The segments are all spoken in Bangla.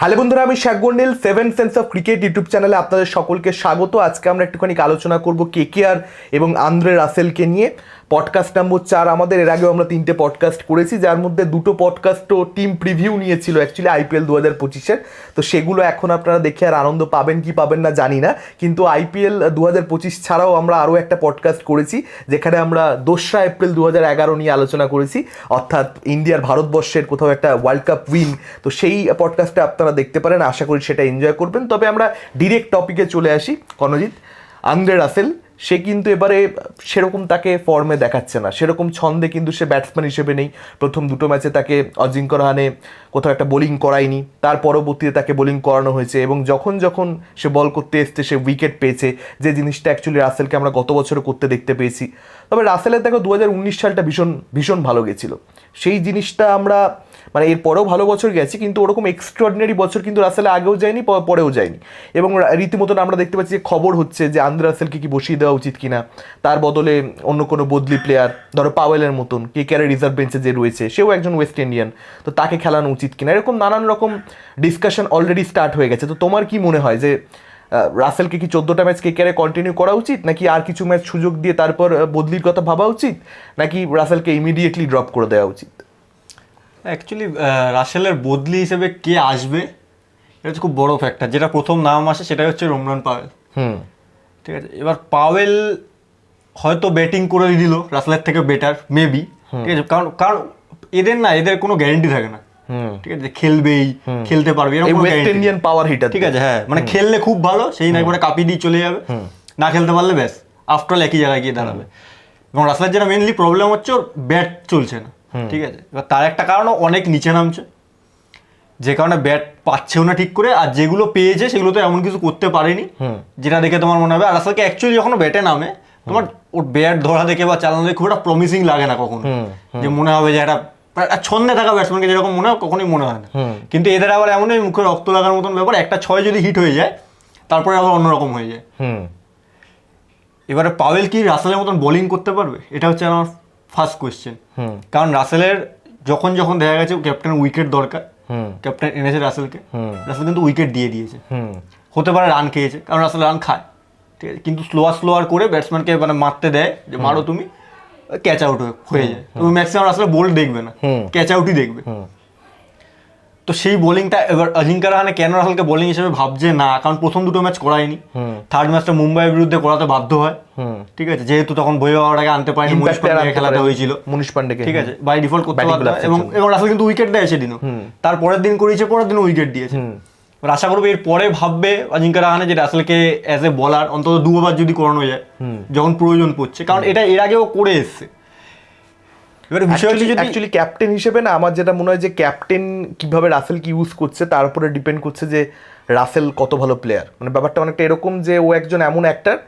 হ্যালো বন্ধুরা, আমি Sheikh গন্ডেল seven sense of cricket YouTube চ্যানেলে আপনাদের সকলকে স্বাগত। আজকে আমরা একটুখানি আলোচনা করব কে কে আর এবং আন্দ্রে রাসেলকে নিয়ে। পডকাস্ট নম্বর চার আমাদের, এর আগেও আমরা তিনটে পডকাস্ট করেছি, যার মধ্যে দুটো পডকাস্টও টিম প্রিভিউ নিয়েছিল অ্যাকচুয়ালি আইপিএল দু হাজার পঁচিশের তো সেগুলো এখন আপনারা দেখে আর আনন্দ পাবেন কি পাবেন না জানি না। কিন্তু আইপিএল দু হাজার পঁচিশ ছাড়াও আমরা আরও একটা পডকাস্ট করেছি, যেখানে আমরা দোসরা এপ্রিল দু হাজার এগারো নিয়ে আলোচনা করেছি। অর্থাৎ ইন্ডিয়ার ভারতবর্ষের কোথাও একটা ওয়ার্ল্ড কাপ উইন তো সেই পডকাস্টে আপনারা দেখতে পারেন, আশা করি সেটা এনজয় করবেন। তবে আমরা ডিরেক্ট টপিকে চলে আসি। কনজিৎ, আন্দ্রে রাসেল সে কিন্তু এবারে সেরকম তাকে ফর্মে দেখাচ্ছে না। সেরকম ছন্দে কিন্তু সে ব্যাটসম্যান হিসেবে নেই। প্রথম দুটো ম্যাচে তাকে অজিঙ্ক রাহানে কোথাও একটা বোলিং করায়নি। তার পরবর্তীতে তাকে বোলিং করানো হয়েছে এবং যখন যখন সে বল করতে এসছে, সে উইকেট পেয়েছে। যে জিনিসটা অ্যাকচুয়ালি রাসেলকে আমরা গত বছরও করতে দেখতে পেয়েছি। তবে রাসেলের দেখো দু হাজার উনিশ সালটা ভীষণ ভীষণ ভালো গেছিল। সেই জিনিসটা আমরা মানে এর পরেও ভালো বছর গেছে, কিন্তু ওরকম এক্সট্রাঅর্ডিনারি বছর কিন্তু রাসেলে আগেও যায়নি পরেও যায়নি। এবং রীতিমতন আমরা দেখতে পাচ্ছি যে খবর হচ্ছে যে আন্দ্রে রাসেলকে কি বসিয়ে দেওয়া উচিত কিনা তার বদলে অন্য কোনো বদলি প্লেয়ার ধরো পাওয়েলের মতন কে কে রিজার্ভ বেঞ্চে যে রয়েছে সেও একজন ওয়েস্ট ইন্ডিয়ান তো তাকে খেলানো উচিত কিনা এরকম নানান রকম ডিসকাশন অলরেডি স্টার্ট হয়ে গেছে তো তোমার কি মনে হয় যে রাসেলকে কি চোদ্দোটা ম্যাচ কে কেয়ারে কন্টিনিউ করা উচিত নাকি আর কিছু ম্যাচ সুযোগ দিয়ে তারপর বদলির কথা ভাবা উচিত নাকি রাসেলকে ইমিডিয়েটলি ড্রপ করে দেওয়া উচিত? অ্যাকচুয়ালি রাসেলের বদলি হিসেবে কে আসবে এটা হচ্ছে খুব বড় ফ্যাক্টর যেটা প্রথম নাম আসে সেটাই হচ্ছে রোমরান পাওয়েল হুম। ঠিক আছে? এবার পাওয়েল হয়তো ব্যাটিং করে দিল রাসেলের থেকে বেটার মেবি ঠিক আছে? কারণ কারণ এদের না এদের কোনো গ্যারেন্টি থাকে না। ঠিক আছে? খেলবেই খেলতে পারবে এরকম ওয়েস্ট ইন্ডিয়ান পাওয়ার হিটার ঠিক আছে? হ্যাঁ মানে খেললে খুব ভালো সেই না একবারে কাপি দিয়ে চলে যাবে। না খেলতে পারলে ব্যাস আফটার একই জায়গায় গিয়ে দাঁড়াবে। এবং রাসেলের যেটা মেনলি প্রবলেম হচ্ছে ওর ব্যাট চলছে না। ঠিক আছে? এবার তার একটা কারণ ও অনেক নিচে নামছে। যে কারণে ব্যাট পাচ্ছেও না ঠিক করে আর যেগুলো পেয়েছে সেগুলো তো এমন কিছু করতে পারেনি। যেটা দেখে তোমার মনে হবে আর আসলে অ্যাকচুয়ালি যখন ব্যাটে নামে তোমার ওর ব্যাট ধরা দেখে বা চালানো দেখে খুব একটা প্রমিসিং লাগে না কখনো। যে মনে হবে যে একটা ছন্দে থাকা ব্যাটসম্যানকে যেরকম মনে হয় কখনোই মনে হয় না। কিন্তু এদের আবার এমনই মুখে রক্ত লাগার মতন ব্যাপার একটা ছয় যদি হিট হয়ে যায় তারপরে আবার অন্যরকম হয়ে যায়। এবারে পাওয়েল কি রাসেলের মতন বোলিং করতে পারবে? এটা হচ্ছে আমার ফার্স্ট কোয়েশ্চেন কারণ রাসেলের যখন যখন দেখা গেছে ক্যাপ্টেন উইকেট দরকার। ক্যাপ্টেন এনেছে রাসেলকে। রাসেল কিন্তু উইকেট দিয়ে দিয়েছে। হুম। হতে পারে রান খেয়েছে কারণ রাসেল রান খায়। ঠিক আছে? কিন্তু স্লোয়ার স্লোয়ার করে ব্যাটসম্যানকে মানে মারতে দেয় যে মারো তুমি ক্যাচ আউট হয়ে যায়। তুমি ম্যাক্সিমাম রাসেল বোল্ড দেখবে না। ক্যাচ আউটই দেখবে। তো সেই বোলিংটা এবার অজিঙ্কা রাহানে কেন রাহালকে বোলিং হিসেবে ভাবছে? না কারণ প্রথম দুটো ম্যাচ করায়নি। থার্ড ম্যাচটা মুম্বাইয়ের বিরুদ্ধে করাতে বাধ্য হয়। ঠিক আছে যেহেতু তখন বই বাবাটাকে আনতে পারেনি মনীষ পান্ডেকে আনতে খেলাতে। হয়েছিল। মনীষ পান্ডেকে ঠিক আছে বাই ডিফল্ট করতে বাধ্য এবং। এবং রাসেল কিন্তু উইকেট দেয় সেদিনও। তারপরের দিন করিয়েছে পরের দিন উইকেট দিয়েছে। এবার আশা করব এর পরে ভাববে অজিঙ্কা রাহানে যে রাসেলকে অ্যাজ এ বলার অন্তত দু ওভার যদি করানো যায় যখন প্রয়োজন পড়ছে। কারণ এটা এর আগেও করে এসছে। এবারে বিষয় হচ্ছে যদি অ্যাকচুয়ালি ক্যাপ্টেন হিসেবে না আমার যেটা মনে হয় যে ক্যাপ্টেন কীভাবে রাসেলকে ইউজ করছে তার উপরে ডিপেন্ড করছে যে রাসেল কত ভালো প্লেয়ার মানে ব্যাপারটা অনেকটা এরকম যে ও একজন এমন অ্যাক্টার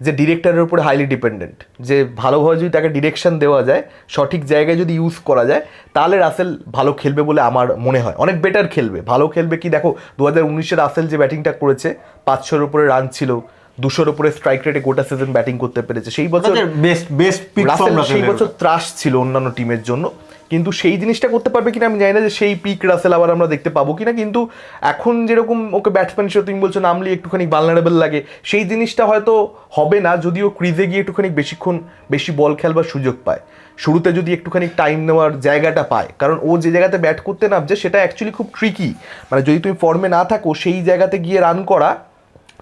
যে ডিরেক্টরের উপরে হাইলি ডিপেন্ডেন্ট যে ভালোভাবে যদি তাকে ডিরেকশন দেওয়া যায় সঠিক জায়গায় যদি ইউজ করা যায় তাহলে রাসেল ভালো খেলবে বলে আমার মনে হয়। অনেক বেটার খেলবে। ভালো খেলবে কি দেখো দু হাজার উনিশে রাসেল যে ব্যাটিংটা করেছে পাঁচশোর উপরে রান ছিল দুশোর উপরে স্ট্রাইক রেটে গোটা সিজন ব্যাটিং করতে পেরেছে। সেই বছর বেস্ট বেস্ট সেই বছর ত্রাস ছিল অন্যান্য টিমের জন্য। কিন্তু সেই জিনিসটা করতে পারবে কিনা আমি জানি না যে সেই পিক রাসেল আবার আমরা দেখতে পাবো কিনা। কিন্তু এখন যেরকম ওকে ব্যাটসম্যান হিসেবে তুমি বলছো নামলি একটুখানি ভালনারেবল লাগে সেই জিনিসটা হয়তো হবে না যদিও ক্রিজে গিয়ে একটুখানি বেশিক্ষণ বেশি বল খেলবার সুযোগ পায়। শুরুতে যদি একটুখানি টাইম নেওয়ার জায়গাটা পায় কারণ ও যে জায়গাতে ব্যাট করতে নামছে সেটা অ্যাকচুয়ালি খুব ট্রিকি মানে যদি তুমি ফর্মে না থাকো সেই জায়গাতে গিয়ে রান করা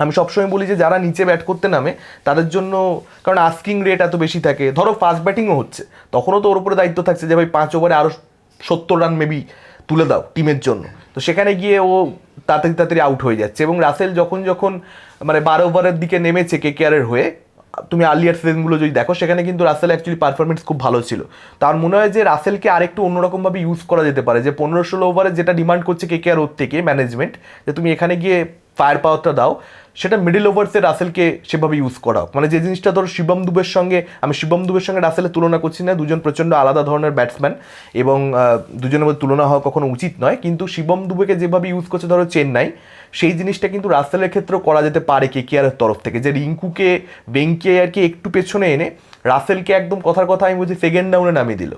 আমি সবসময় বলি যে যারা নিচে ব্যাট করতে নামে, তাদের জন্য, কারণ আস্কিং রেট এত বেশি থাকে। ধরো ফাস্ট ব্যাটিংও হচ্ছে। তখনও তো ওর উপরে দায়িত্ব থাকছে যে, ভাই, পাঁচ ওভারে আরও সত্তর রান মেবি তুলে দাও টিমের জন্য। তো সেখানে গিয়ে ও তাড়াতাড়ি তাড়াতাড়ি আউট হয়ে যাচ্ছে এবং রাসেল যখন যখন মানে বারো ওভারের দিকে নেমেছে কে কেয়ারের হয়ে, তুমি আর্লিয়ার সিজনগুলো যদি দেখো, সেখানে কিন্তু রাসেল অ্যাকচুয়ালি পারফরমেন্স খুব ভালো ছিল। তার মনে হয় যে রাসেলকে আরেকটু অন্যরকমভাবে ইউজ করা যেতে পারে, যে পনেরো ষোলো ওভারে যেটা ডিমান্ড করছে কে কেয়ার ওর থেকে ম্যানেজমেন্ট যে তুমি এখানে গিয়ে ফায়ার পাওয়ারটা দাও। সেটা মিডিল ওভার্সে রাসেলকে সেভাবে ইউজ করা মানে যে জিনিসটা ধরো শিবম দুবের সঙ্গে, আমি শিবম দুবের সঙ্গে রাসেলের তুলনা করছি না, দুজন প্রচণ্ড আলাদা ধরনের ব্যাটসম্যান এবং দুজনের মধ্যে তুলনা হওয়া কখনো উচিত নয়। কিন্তু শিবম দুবেকে যেভাবে ইউজ করছে ধরো চেন্নাই, সেই জিনিসটা কিন্তু রাসেলের ক্ষেত্রেও করা যেতে পারে কে কেয়ারের তরফ থেকে। যে রিঙ্কুকে বেঙ্কে আর কি একটু পেছনে এনে রাসেলকে একদম কথার কথা আমি বলছি সেকেন্ড ডাউনে নামিয়ে দিল।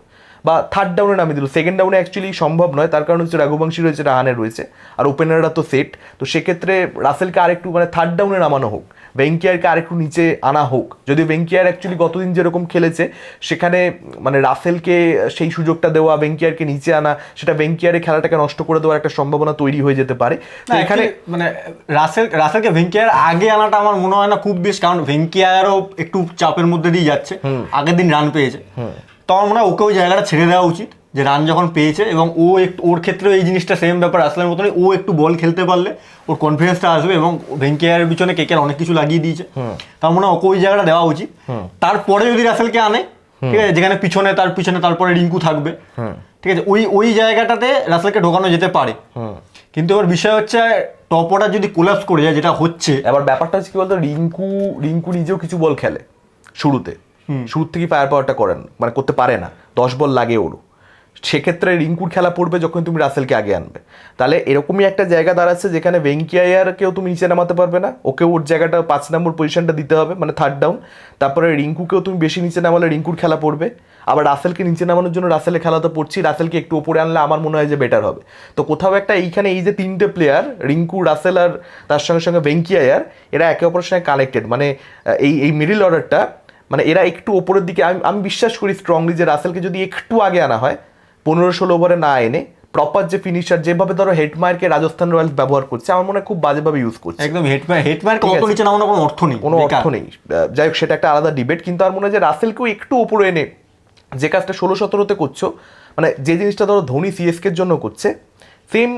বা থার্ড ডাউনে নামিয়ে দিল। সেকেন্ড ডাউনে অ্যাকচুয়ালি সম্ভব নয় তার কারণ হচ্ছে রঘুবংশী রয়েছে রাহানে রয়েছে আর ওপেনাররা তো সেট তো সেক্ষেত্রে রাসেলকে আরেকটু মানে থার্ড ডাউনে নামানো হোক ভেঙ্কিয়ারকে আরেকটু নিচে আনা হোক। যদি ভেঙ্কিয়ার অ্যাকচুয়ালি গতদিন যেরকম খেলেছে সেখানে মানে রাসেলকে সেই সুযোগটা দেওয়া ভেঙ্কিয়ারকে নিচে আনা সেটা ভেঙ্কিয়ারে খেলাটাকে নষ্ট করে দেওয়ার একটা সম্ভাবনা তৈরি হয়ে যেতে পারে। এখানে মানে রাসেল রাসেলকে ভেঙ্কিয়ার আগে আনাটা আমার মনে হয় না খুব বেশ কারণ ভেঙ্কিয়ারও একটু চাপের মধ্যে দিয়ে যাচ্ছে। আগের দিন রান পেয়েছে। তো আমার মনে হয় ওকে ওই জায়গাটা ছেড়ে দেওয়া উচিত যে রান যখন পেয়েছে এবং ও একটু ওর ক্ষেত্রেও এই জিনিসটা সেম ব্যাপার রাসেলের মতনই ও একটু বল খেলতে পারলে ওর কনফিডেন্সটা আসবে এবং ভেঙ্কিয়ারের পিছনে কেকের অনেক কিছু লাগিয়ে দিয়েছে। তার মনে হয় ওকে ওই জায়গাটা দেওয়া উচিত। তারপরে যদি রাসেলকে আনে ঠিক আছে যেখানে পিছনে তার পিছনে তারপরে রিঙ্কু থাকবে ঠিক আছে ওই ওই জায়গাটাতে রাসেলকে ঢোকানো যেতে পারে। কিন্তু এবার বিষয় হচ্ছে টপ অর্ডার যদি কোলাপস করে যায় যেটা হচ্ছে এবার ব্যাপারটা হচ্ছে কি বলতো রিঙ্কু রিঙ্কু নিজেও কিছু বল খেলে শুরুতে। শুরুর থেকে ফায়ার পাওয়ারটা করেন মানে করতে পারে না, দশ বল লাগে ওরও। সেক্ষেত্রে রিঙ্কুর খেলা পড়বে যখন তুমি রাসেলকে আগে আনবে। তাহলে এরকমই একটা জায়গা দাঁড়াচ্ছে যেখানে ভেঙ্কিয়ায়ারকেও তুমি নিচে নামাতে পারবে না ওকে ওর জায়গাটা পাঁচ নম্বর পজিশনটা দিতে হবে মানে থার্ড ডাউন তারপরে রিঙ্কুকেও তুমি বেশি নিচে নামালে রিঙ্কুর খেলা পড়বে। আবার রাসেলকে নিচে নামানোর জন্য রাসেলের খেলা তো পড়ছি, রাসেলকে একটু ওপরে আনলে আমার মনে হয় যে বেটার হবে। তো কোথাও একটা এইখানে এই যে তিনটে প্লেয়ার রিঙ্কু, রাসেল আর তার সঙ্গে সঙ্গে ভেঙ্কিয়ায়ার এরা একে অপরের সঙ্গে কানেক্টেড মানে এই এই মিডিল অর্ডারটা মানে এরা একটু ওপরের দিকে আমি আমি বিশ্বাস করি স্ট্রংলি যে রাসেলকে যদি একটু আগে আনা হয় পনেরো ষোলো ওভারে না এনে প্রপার যে ফিনিশার যেভাবে ধরো হেডমায়ারকে রাজস্থান রয়্যালস ব্যবহার করছে আমার মনে হয় খুব বাজেভাবে ইউজ করছে। একদম হেডম্যান ঠিক কত নিচে নামানোর কোনো অর্থ নেই কোনো অর্থ নেই। যাই হোক সেটা একটা আলাদা ডিবেট কিন্তু আমার মনে হয় যে রাসেলকেও একটু ওপরে এনে যে কাজটা ষোলো সতেরোতে করছ মানে যে জিনিসটা ধরো ধোনি সিএসকের জন্য করছে সেম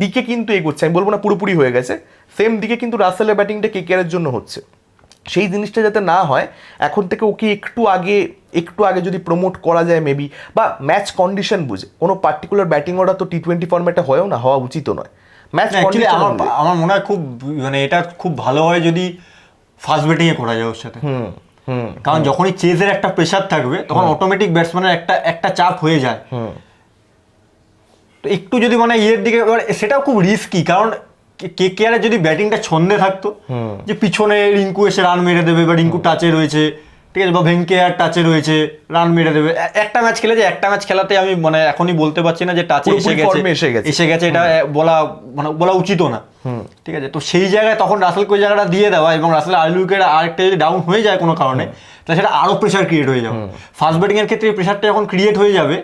দিকে কিন্তু এগোচ্ছে আমি বলব না পুরোপুরি হয়ে গেছে সেম দিকে কিন্তু রাসেলের ব্যাটিংটা কেকেআরের জন্য হচ্ছে। সেই জিনিসটা যাতে না হয় এখন থেকে ওকে একটু আগে একটু আগে যদি প্রমোট করা যায় মেবি বা ম্যাচ কন্ডিশন বুঝে। কোনো পার্টিকুলার ব্যাটিং অর্ডার তো টি টোয়েন্টি ফর্মেটে হয়ও না হওয়া উচিতও নয়। ম্যাচ আমার আমার মনে হয় খুব মানে এটা খুব ভালো হয় যদি ফার্স্ট ব্যাটিং এ করা যায় ওর সাথে। হুম হুম কারণ যখনই চেজের একটা প্রেশার থাকবে তখন অটোমেটিক ব্যাটসম্যানের একটা একটা চাপ হয়ে যায়। তো একটু যদি মানে ইয়ের দিকে সেটাও খুব রিস্কি কারণ কে কে আর যদি ব্যাটিংটা ছন্দে থাকতো যে পিছনে রিঙ্কু এসে রান মেরে দেবে বা রিঙ্কু টাচে রয়েছে ঠিক আছে বা ভেঙ্কে আর টাচে রয়েছে রান মেরে দেবে। একটা ম্যাচ খেলে যে একটা ম্যাচ খেলাতে আমি মানে এখনই বলতে পারছি না যে টাচে এসে গেছে। এসে গেছে। এসে গেছে এটা বলা মানে বলা উচিতও না। ঠিক আছে তো সেই জায়গায় তখন রাসেলকে ওই জায়গাটা দিয়ে দেওয়া এবং রাসেল উইকেট আরেকটা যদি ডাউন হয়ে যায় কোনো কারণে তাহলে সেটা আরও প্রেশার ক্রিয়েট হয়ে যাবে। ফার্স্ট ব্যাটিং এর ক্ষেত্রে প্রেশারটা যখন ক্রিয়েট হয়ে যাবে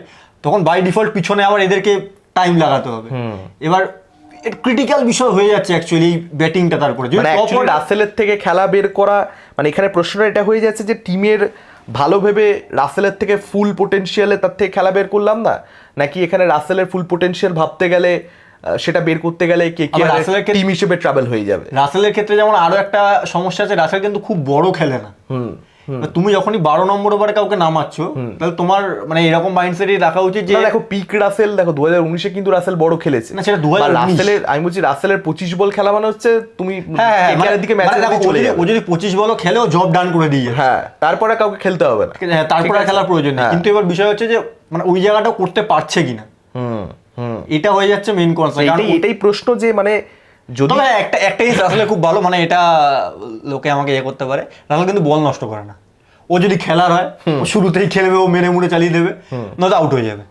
তখন বাই ডিফল্ট পিছনে আবার এদেরকে টাইম লাগাতে হবে। এবার ক্রিটিক্যাল বিষয় হয়ে যাচ্ছে অ্যাকচুয়ালি এই ব্যাটিংটা তারপরে যদি মানে রাসেলের থেকে খেলা বের করা মানে এখানে প্রশ্নটা এটা হয়ে যাচ্ছে যে টিমের ভালো ভেবে রাসেলের থেকে ফুল পোটেনশিয়ালে তার থেকে খেলা বের করলাম না? নাকি এখানে রাসেলের ফুল পোটেনশিয়াল ভাবতে গেলে সেটা বের করতে গেলে কে কে রাসেলের টিম হিসেবে ট্রাভেল হয়ে যাবে? রাসেলের ক্ষেত্রে যেমন আরও একটা সমস্যা আছে রাসেল কিন্তু খুব বড় খেলে না। এবার তুমি যখনই বারো নম্বর ওভারে কাউকে নামাচ্ছ তাহলে তোমার মানে এরকম মাইন্ডসেটই রাখা উচিত যে দেখো পিক রাসেল দেখো দু হাজার উনিশে কিন্তু রাসেল বড় খেলেছে। না, সেটা 2019 বা রাসেলের আমি বলছি রাসেলের পঁচিশ বল খেলা মানে হচ্ছে তুমি হ্যাঁ হ্যাঁ, KKR এর দিকে মানে- ম্যাচের মানে চলে যদি- ও যদি পঁচিশ বলও খেলেও জব ডান করে দিয়ে হ্যাঁ তারপরে কাউকে খেলতে হবে না। হ্যাঁ, তারপরে খেলার প্রয়োজন নেই। হ্যাঁ। কিন্তু এবার বিষয় হচ্ছে যে মানে ওই জায়গাটা করতে পারছে কিনা? হুম হুম। এটা হয়ে যাচ্ছে মেন কনসার্ন এটাই প্রশ্ন যে মানে যদি একটা একটা জিনিস আসলে খুব ভালো মানে এটা লোকে আমাকে ইয়ে করতে পারে রাহুল কিন্তু বল নষ্ট করে না। ও যদি খেলার হয় ও শুরুতেই খেলবে ও মেরে মুড়ে চালিয়ে দেবে নয়তো আউট হয়ে যাবে।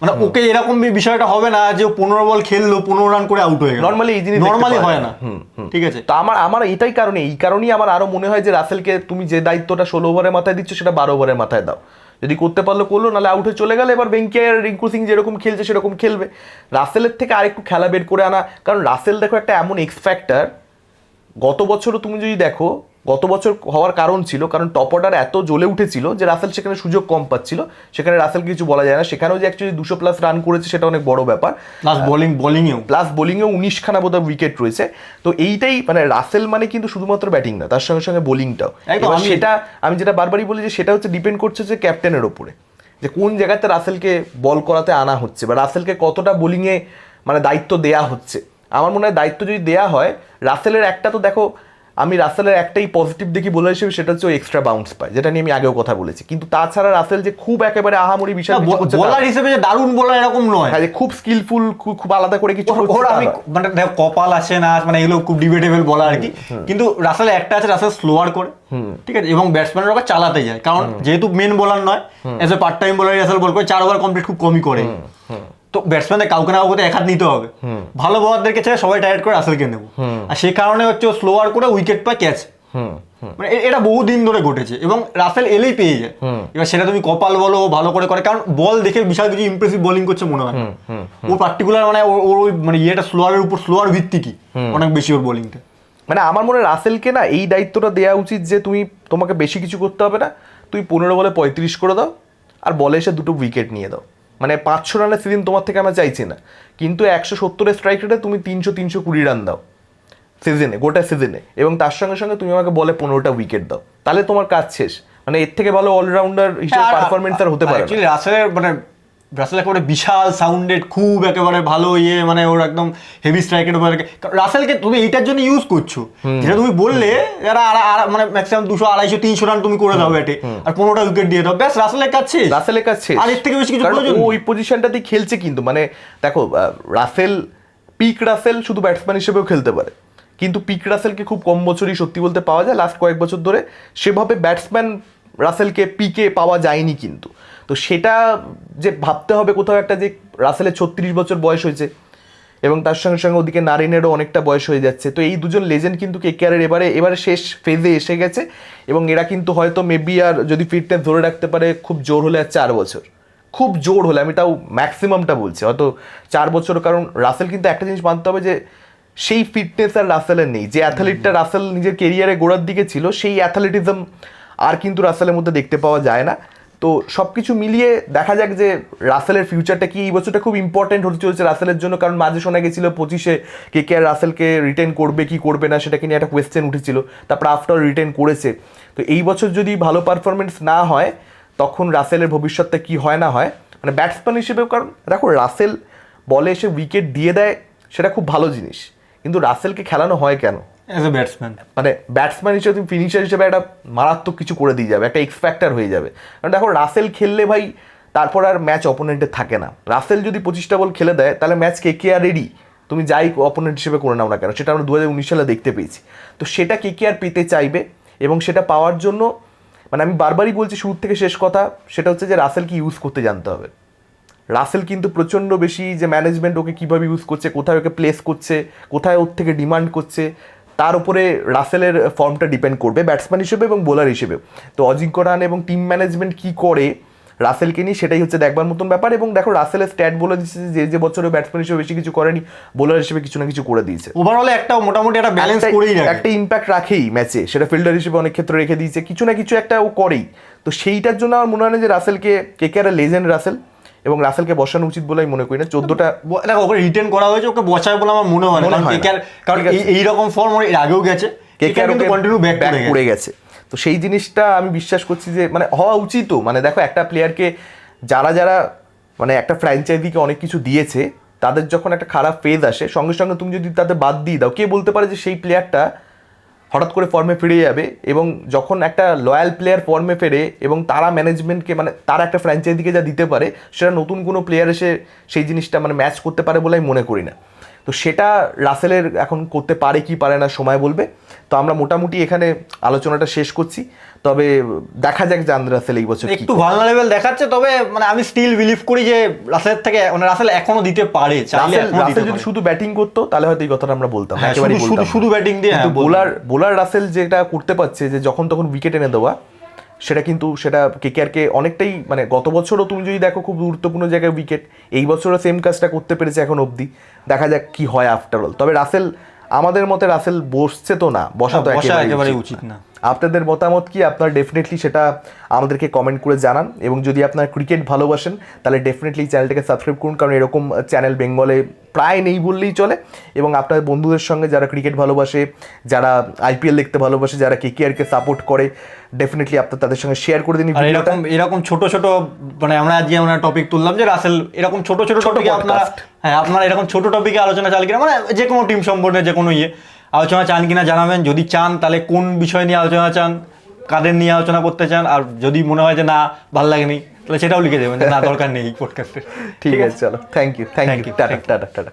মানে ওকে এরকম বিষয়টা হবে না যে পনেরো বল খেললো পনেরো রান করে আউট হয়ে গেল। Normally এই জিনিস নর্মালি হয় না। ঠিক আছে? তো আমার আমার এটাই কারণে এই কারণেই আমার আরও মনে হয় যে রাসেলকে তুমি যে দায়িত্বটা ষোলো ওভারের মাথায় দিচ্ছ সেটা বারো ওভারের মাথায় দাও। যদি করতে পারল, করল, নাহলে আউট হয়ে চলে গেলে। এবার ভেঙ্কিয়া আর রিঙ্কু সিং যেরকম খেলছে, সেরকম খেলবে। রাসেলের থেকে আরেকটু খেলা বের করে আনা। কারণ রাসেল দেখো একটা এমন এক্স ফ্যাক্টর গত বছরও তুমি যদি দেখো গত বছর হওয়ার কারণ ছিল কারণ টপ অর্ডার এত জ্বলে উঠেছিল যে রাসেল সেখানে সুযোগ কম পাচ্ছিল। সেখানে রাসেল কিছু বলা যায় না। সেখানেও যে অ্যাকচুয়ালি দুশো প্লাস রান করেছে সেটা অনেক বড় ব্যাপার। প্লাস বোলিং বোলিংয়েও প্লাস বোলিংয়েও উনিশখানা বোধহয় উইকেট রয়েছে। তো এইটাই মানে রাসেল মানে কিন্তু শুধুমাত্র ব্যাটিং না তার সঙ্গে সঙ্গে বোলিংটাও সেটা আমি যেটা বারবারই বলি যে সেটা হচ্ছে ডিপেন্ড করছে যে ক্যাপ্টেনের ওপরে। যে কোন জায়গাতে রাসেলকে বল করাতে আনা হচ্ছে বা রাসেলকে কতটা বোলিংয়ে মানে দায়িত্ব দেয়া হচ্ছে। আমার মনে হয় দায়িত্ব যদি দেয়া হয় রাসেলের একটা তো দেখো আমি রাসেলের একটাই পজিটিভ দেখি বলে হিসেবে সেটা হচ্ছে এক্সট্রা বাউন্স পায় যেটা নিয়ে আমি আগেও কথা বলেছি। কিন্তু তাছাড়া রাসেল যে খুব একেবারে আহামরি করছে বলার হিসেবে যে দারুণ বলার এরকম নয়। হ্যাঁ, যে খুব স্কিলফুল খুব আলাদা করে কিছু আমি মানে কপাল আছে না মানে এগুলো খুব ডিবেটেবল বলা আর কি। কিন্তু রাসেল একটা আছে রাসেল স্লোয়ার করে ঠিক আছে? এবং ব্যাটসম্যানের ওকে চালাতে যায় কারণ যেহেতু মেন বোলার নয় as a part time bowler Russell ball করে চার ওভার কমপ্লিট খুব কমই করে। তো ব্যাটসম্যানদের কাউকে না কাউকে এক হাত নিতে হবে। ভালো বলারদেরকে ছেড়ে সবাই টায়ার্ড করে রাসেলকে নেব আর সেই কারণে হচ্ছে স্লোয়ার করে উইকেট পায় ক্যাচ মানে এটা বহুদিন ধরে ঘটেছে এবং রাসেল এলেই পেয়ে যায়। এবার সেটা তুমি কপাল বলো ভালো করে করে কারণ বল দেখে বিশাল কিছু ইমপ্রেসিভ বোলিং করছে মনে হয়। ওর পার্টিকুলার মানে ওর ওর ওই মানে ইয়েটা স্লোয়ারের উপর স্লোয়ার ভিত্তি কি? অনেক বেশি ওর বোলিংটা মানে আমার মনে হয় রাসেলকে না এই দায়িত্বটা দেওয়া উচিত যে তুমি তোমাকে বেশি কিছু করতে হবে না। তুমি পনেরো বলে পঁয়ত্রিশ করে দাও আর বলে এসে দুটো উইকেট নিয়ে দাও। মানে পাঁচশো রানের সিজন তোমার থেকে আমরা চাইছি না। কিন্তু একশো সত্তরের স্ট্রাইক রেটে তুমি তিনশো তিনশো কুড়ি রান দাও। সিজনে গোটা সিজনে এবং তার সঙ্গে সঙ্গে তুমি আমাকে বলে পনেরোটা উইকেট দাও। তাহলে তোমার কাজ শেষ। মানে এর থেকে ভালো অলরাউন্ডার হিসেবে পারফরমেন্স আর হতে পারে। রাসেলের মানে রাসেল একেবারে বিশাল সাউন্ডেড খুব একেবারে ভালো ইয়ে মানে ওর একদম হেভি স্ট্রাইকের উপর রাসেলকে তুমি এইটার জন্য ইউজ করছ। যেটা তুমি বললে আর- মানে ম্যাক্সিমাম দুশো আড়াইশো তিনশো রান তুমি করে দাও ব্যাটে আর পনেরোটা উইকেট দিয়ে দাও। ব্যাস রাসেলের শেষ। রাসেলের কাছে আর এর থেকে বেশি কিছু। ওই পজিশনটাতেই খেলছে কিন্তু। মানে দেখো রাসেল পিক রাসেল শুধু ব্যাটসম্যান হিসেবেও খেলতে পারে। কিন্তু পিক রাসেলকে খুব কম বছরই সত্যি বলতে পাওয়া যায়। লাস্ট কয়েক বছর ধরে সেভাবে ব্যাটসম্যান রাসেলকে পিকে পাওয়া যায়নি কিন্তু। তো সেটা যে ভাবতে হবে কোথাও একটা যে রাসেলের ছত্রিশ বছর বয়স হয়েছে এবং তার সঙ্গে সঙ্গে ওদিকে নারিনেরও অনেকটা বয়স হয়ে যাচ্ছে। তো এই দুজন লেজেন্ড কিন্তু কেকেআরের এবারে এবারে শেষ ফেজে এসে গেছে এবং এরা কিন্তু হয়তো মেবি আর যদি ফিটনেস ধরে রাখতে পারে, খুব জোর হলে আর চার বছর। খুব জোর হলে, আমি তাও ম্যাক্সিমামটা বলছি। হয়তো চার বছর, কারণ রাসেল কিন্তু একটা জিনিস মানতে হবে যে সেই ফিটনেস আর রাসেলের নেই। যে অ্যাথলিটটা রাসেল নিজের কেরিয়ারে গোড়ার দিকে ছিল, সেই অ্যাথলেটিজম আর কিন্তু রাসেলের মধ্যে দেখতে পাওয়া যায় না। তো সব কিছু মিলিয়ে দেখা যাক যে রাসেলের ফিউচারটা কি? এই বছরটা খুব ইম্পর্টেন্ট হতে চলেছে রাসেলের জন্য, কারণ মাঝে শোনা গেছিল পঁচিশে কে কে আর রাসেলকে রিটেন করবে, কি করবে না, সেটাকে নিয়ে একটা কোয়েশ্চেন উঠেছিল। তারপর আফটার রিটেন করেছে। তো এই বছর যদি ভালো পারফরমেন্স না হয়, তখন রাসেলের ভবিষ্যৎটা কি হয় না হয়? মানে ব্যাটসম্যান হিসেবেও, কারণ দেখো রাসেল বলে এসে উইকেট দিয়ে দেয়, সেটা খুব ভালো জিনিস। কিন্তু রাসেলকে খেলানো হয় কেন? অ্যাজ এ ব্যাটসম্যান মানে ব্যাটসম্যান হিসেবে, তুমি ফিনিশার হিসেবে একটা মারাত্মক কিছু করে দিয়ে যাবে, একটা এক্স ফ্যাক্টর হয়ে যাবে। কারণ দেখো রাসেল খেললে ভাই, তারপর আর ম্যাচ অপোনেন্টের থাকে না। রাসেল যদি পঁচিশটা বল খেলে দেয়, তাহলে ম্যাচ কে কে আর রেডি তুমি যাই অপোনেন্ট হিসেবে করে নাও না কেন? সেটা আমরা দু হাজার উনিশ সালে দেখতে পেয়েছি। তো সেটা কে কে আর পেতে চাইবে, এবং সেটা পাওয়ার জন্য মানে আমি বারবারই বলছি শুরু থেকে শেষ কথা, সেটা হচ্ছে যে রাসেলকে ইউজ করতে জানতে হবে। রাসেল কিন্তু প্রচণ্ড বেশি যে ম্যানেজমেন্ট ওকে কীভাবে ইউজ করছে, কোথায় ওকে প্লেস করছে, কোথায় ওর থেকে ডিমান্ড করছে তার উপরে রাসেলের ফর্মটা ডিপেন্ড করবে ব্যাটসম্যান হিসেবে এবং বোলার হিসেবে। তো অজিঙ্ক্য রান এবং টিম ম্যানেজমেন্ট কী করে রাসেলকে নিয়ে সেটাই হচ্ছে দেখবার মতন ব্যাপার এবং দেখো রাসেলের স্ট্যাট বলে দিচ্ছে যে যে বছরে ব্যাটসম্যান হিসেবে বেশি কিছু করেনি বোলার হিসেবে কিছু না কিছু করে দিয়েছে। ওভারঅলে একটা মোটামুটি একটা ব্যালেন্স করেই একটা ইম্প্যাক্ট রাখেই ম্যাচে সেটা ফিল্ডার হিসেবে অনেক ক্ষেত্রে রেখে দিয়েছে কিছু না কিছু একটা ও করেই। তো সেইটার জন্য আমার মনে হয় না যে রাসেলকে কে কে আর লেজেন্ড রাসেল এবং রাসেলকে বসানো উচিত বলে আমি মনে করি না। চোদ্দটা দেখো ওকে রিটেন করা হয়েছে ওকে বসায় বলে আমার মনে হয় না। কারণ এইরকম ফর্ম এর আগেও গেছে। কে কেকেআর কিন্তু কন্টিনিউ ব্যাক গেছে। গেছে। তো সেই জিনিসটা আমি বিশ্বাস করছি যে মানে হওয়া উচিতও। মানে দেখো একটা প্লেয়ারকে যারা যারা মানে একটা ফ্র্যাঞ্চাইজিকে অনেক কিছু দিয়েছে তাদের যখন একটা খারাপ ফেজ আসে সঙ্গে সঙ্গে তুমি যদি তাদের বাদ দিয়ে দাও কে বলতে পারে যে সেই প্লেয়ারটা হঠাৎ করে ফর্মে ফিরে যাবে এবং যখন একটা লয়াল প্লেয়ার ফর্মে ফেরে এবং তারা ম্যানেজমেন্টকে মানে তারা একটা ফ্র্যাঞ্চাইজিকে যা দিতে পারে, সেটা নতুন কোনো প্লেয়ার এসে সেই জিনিসটা মানে ম্যাচ করতে পারে বলে আমি মনে করি না। তো সেটা রাসেলের এখন করতে পারে কি পারে না সময় বলবে। তো আমরা মোটামুটি এখানে আলোচনাটা শেষ করছি। তবে দেখা যাক জান রাসেল এই বছর একটু ভালনারেবল দেখাচ্ছে তবে মানে আমি স্টিল বিলিভ করি যে রাসেলের থেকে মানে রাসেল এখনও দিতে পারে চাইলে রাসেল যদি শুধু ব্যাটিং করতো তাহলে হয়তো এই কথাটা আমরা বলতাম হ্যাঁ, একেবারেই শুধু- বলতাম শুধু- batting দিয়ে, হ্যাঁ, বোলার বোলার রাসেল যেটা করতে পারছে যে যখন তখন উইকেট এনে দেওয়া সেটা কিন্তু সেটা কেকেআরকে অনেকটাই মানে গত বছরও তুমি যদি দেখো খুব গুরুত্বপূর্ণ জায়গায় উইকেট এই বছরও সেম কাজটা করতে পেরেছে এখন অবধি। দেখা যাক কি হয় আফটার অল তবে রাসেল আমাদের মতে রাসেল বসছে তো না বসা তো একেবারেই একেবারে উচিত না। আপনাদের মতামত কি? আপনার ডেফিনেটলি সেটা আমাদেরকে কমেন্ট করে জানান। এবং যদি আপনার ক্রিকেট ভালোবাসেন তাহলে ডেফিনেটলি চ্যানেলটাকে সাবস্ক্রাইব করুন কারণ এরকম চ্যানেল বেঙ্গলে প্রায় নেই বললেই চলে। এবং আপনার বন্ধুদের সঙ্গে যারা ক্রিকেট ভালোবাসে যারা আইপিএল দেখতে ভালোবাসে যারা কেকেআরকে সাপোর্ট করে ডেফিনেটলি আপনার তাদের সঙ্গে শেয়ার করে দিন এরকম এরকম ছোট ছোট মানে আমরা আজকে আমরা টপিক তুললাম যে রাসেল এরকম ছোট ছোট ছোট টপিকে আপনারা হ্যাঁ আপনারা এরকম ছোট টপিকে আলোচনা চালিয়ে মানে যে কোনো টিম সম্পর্কে যে কোনো ইয়ে। আলোচনা চান কিনা জানাবেন। যদি চান তাহলে কোন বিষয় নিয়ে আলোচনা চান কাদের নিয়ে আলোচনা করতে চান আর যদি মনে হয় যে না ভালো লাগেনি তাহলে সেটাও লিখে দেবেন না দরকার নেই পডকাস্টের ঠিক আছে চলো। Thank you thank you tata. Tata tata.